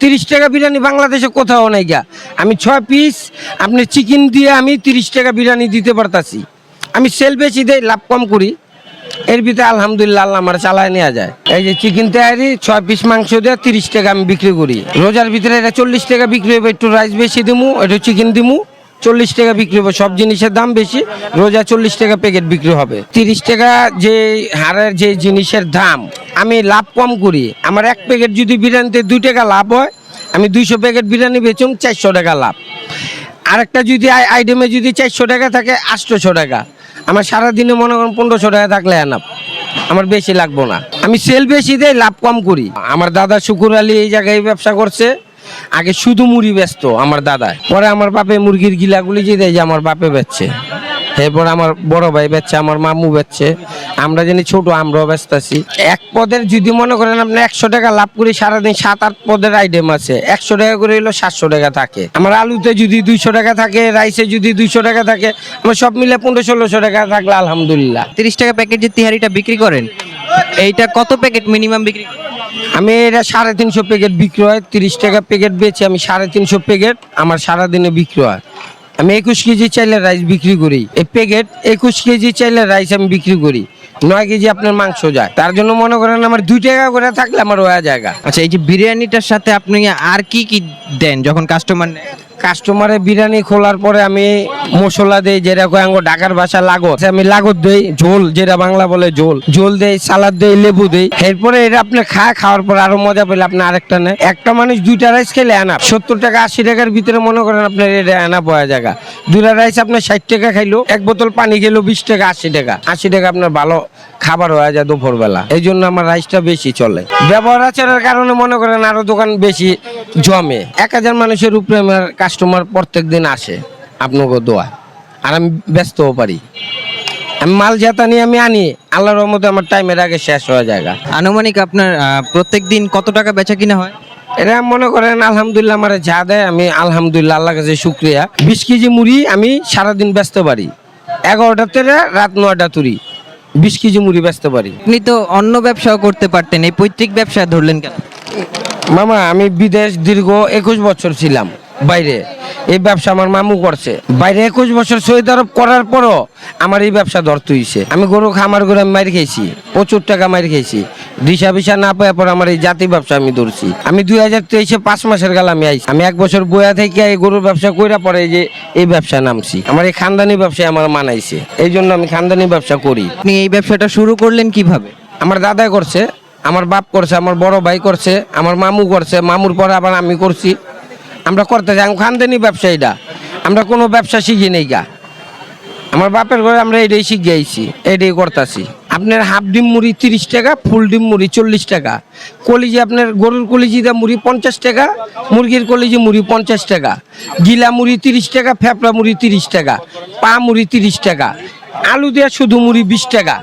তিরিশ টাকা বিরিয়ানি বাংলাদেশে কোথাও নাই গা। আমি ছয় পিস আপনি চিকেন দিয়ে আমি তিরিশ টাকা বিরিয়ানি দিতে পারতাছি। আমি সেল বেশি দেই, লাভ কম করি। এর ভিতরে আলহামদুলিল্লাহ আমার চালায় নেওয়া যায়। এই যে চিকেন তৈরি ছয় পিস মাংস দিয়ে তিরিশ টাকা আমি বিক্রি করি। রোজার ভিতরে এটা চল্লিশ টাকা বিক্রি হবে একটু রাইস বেশি দিমু, একটু চিকেন দিমু, চল্লিশ টাকা বিক্রি হবে সব জিনিসের দাম বেশি, রোজা চল্লিশ টাকা প্যাকেট বিক্রি হবে। তিরিশ টাকা যে হারের যে জিনিসের দাম আমি লাভ কম করি। আমার এক প্যাকেট যদি বিরিয়ানিতে দুই টাকা লাভ হয়, আমি দুইশো প্যাকেট বিরিয়ানি বেচুম, চারশো টাকা লাভ। আরেকটা যদি আই- আইটেমে যদি চারশো টাকা থাকে, আটশোশো টাকা। আমার সারাদিনে মনে করেন পনেরোশো টাকা থাকলে এনাফ আমার বেশি লাগবো না। আমি সেল বেশি দেয় লাভ কম করি। আমার দাদা শুকুর আলী এই জায়গায় ব্যবসা করছে। আগে শুধু মুড়ি ব্যস্ত আমার দাদা। পরে আমার বাপে মুরগির গিলাগুলি যে দেয় যে আমার বাপে বেচছে। এরপর আমার বড় ভাই বেচছে আমার মামু বেচছে। আমরা জানি ছোট আমরাও ব্যস্ত আছি। এক পদের যদি মনে করেন আপনি একশো টাকা লাভ করি সারাদিন সাত আট পদের আইটেম আছে। একশো টাকা করে হলো সাতশো টাকা থাকে। আমার আলুতে যদি দুইশো টাকা থাকে রাইসে যদি দুইশো টাকা থাকে আমার সব মিলে পনেরো ষোলোশো টাকা থাকলে আলহামদুলিল্লাহ। তিরিশ টাকা প্যাকেট যে তিহারিটা বিক্রি করেন? এইটা কত প্যাকেট মিনিমাম বিক্রি আমি এটা সাড়ে তিনশো প্যাকেট বিক্রি হয় তিরিশ টাকা প্যাকেট বেচে আমি সাড়ে তিনশো প্যাকেট আমার সারাদিনে বিক্রি হয়। আমি একুশ কেজি চাইলে রাইস বিক্রি করি। এই প্যাকেট একুশ কেজি চাইলে রাইস আমি বিক্রি করি। নয় কেজি আপনার মাংস যায়। তার জন্য মনে করেন আমার দুই টাকা করে থাকলে আমার ওয়া জায়গা। আচ্ছা এই যে বিরিয়ানিটার সাথে আপনি আর কি কি দেন যখন কাস্টমার কাস্টমারের বিরিয়ানি খোলার পরে আমি মশলা দিই, যেটা কয় ঢাকার ভাষা লাগত আমি লাগত দিই, ঝোল, যেটা বাংলা বলে ঝোল। ঝোল দেই, সালাদ দেই, লেবু দেই। এরপরে এটা আপনি খায়, খাওয়ার পরে আরও মজা পেলে আপনি আরেকটা নেয় একটা মানুষ দুইটা রাইস খেলে আনাপ সত্তর টাকা, আশি টাকার ভিতরে মনে করেন আপনার এটা আনা পাওয়া জায়গা দুটা রাইস আপনার ষাট টাকা খাইলো, এক বোতল পানি খেলো, বিশ টাকা, আশি টাকা। আশি টাকা আপনার ভালো খাবার হয়ে যায় দুপুরবেলা। এই জন্য আমার রাইসটা বেশি চলে। ব্যবহার আচারের কারণে মনে করেন আরও দোকান বেশি জমে। এক হাজার মানুষের উপরে আমার কাস্টমার প্রত্যেক দিন আসে আপনাকে দোয়া। আর আমি ব্যস্তও পারি। আমি মাল জাতা নিয়ে আমি আনি আল্লাহর রহমতে আমার টাইমের আগে শেষ হয়ে যায় আনুমানিক আপনার প্রত্যেক দিন কত টাকা বেচা কিনা হয়? এটা মনে করেন আলহামদুলিল্লাহ আমার যা দেয় আমি আলহামদুলিল্লাহ আল্লাহ কাছে শুক্রিয়া। বিশ কেজি মুড়ি আমি সারাদিন ব্যস্ত পারি। এগারোটা থেকে রাত নয়টা তুরি। বিশ কেজি মুড়ি ব্যস্ত পারি। আপনি তো অন্য ব্যবসাও করতে পারতেন এই পৈতৃক ব্যবসা ধরলেন কেন? মামা আমি বিদেশ দীর্ঘ একুশ বছর ছিলাম বাইরে। এই ব্যবসা আমার মামু করছে। বাইরে একুশ বছর সৌদি আরব করার পরও আমার এই ব্যবসা ধরতে হয়েছে আমি গরু খামার করে আমি মারি খেয়েছি প্রচুর টাকা মারি খেয়েছি। দিশা বিশা না পাওয়ার পর আমার এই জাতি ব্যবসা আমি ধরছি। আমি দুই হাজার তেইশে পাঁচ মাসের গাল আমি আইছি। আমি এক বছর বয়া থেকে এই গরুর ব্যবসা কইরা পরে এই যে এই ব্যবসা নামছি। আমার এই খানদানি ব্যবসায় আমার মানাইছে। এই জন্য আমি খানদানি ব্যবসা করি। আপনি এই ব্যবসাটা শুরু করলেন কীভাবে? আমার দাদাই করছে। আমার বাপ করছে, আমার বড় ভাই করছে, আমার মামু করছে, মামুর পরে আবার আমি করছি। আমরা করতে যাই খানদানি ব্যবসায়ীটা আমরা কোনো ব্যবসা শিখি নেই গা। আমার বাপের ঘরে আমরা এটাই শিখে আইছি, এটাই করতেছি। আপনার হাফ ডিম মুড়ি তিরিশ টাকা, ফুল ডিম মুড়ি চল্লিশ টাকা। কলিজি আপনার গরুর কলিজিটা মুড়ি পঞ্চাশ টাকা, মুরগির কলিজি মুড়ি পঞ্চাশ টাকা। গিলা মুড়ি তিরিশ টাকা ফেপড়া মুড়ি তিরিশ টাকা। পা মুড়ি তিরিশ টাকা। আলু দেওয়া শুধু মুড়ি বিশ টাকা।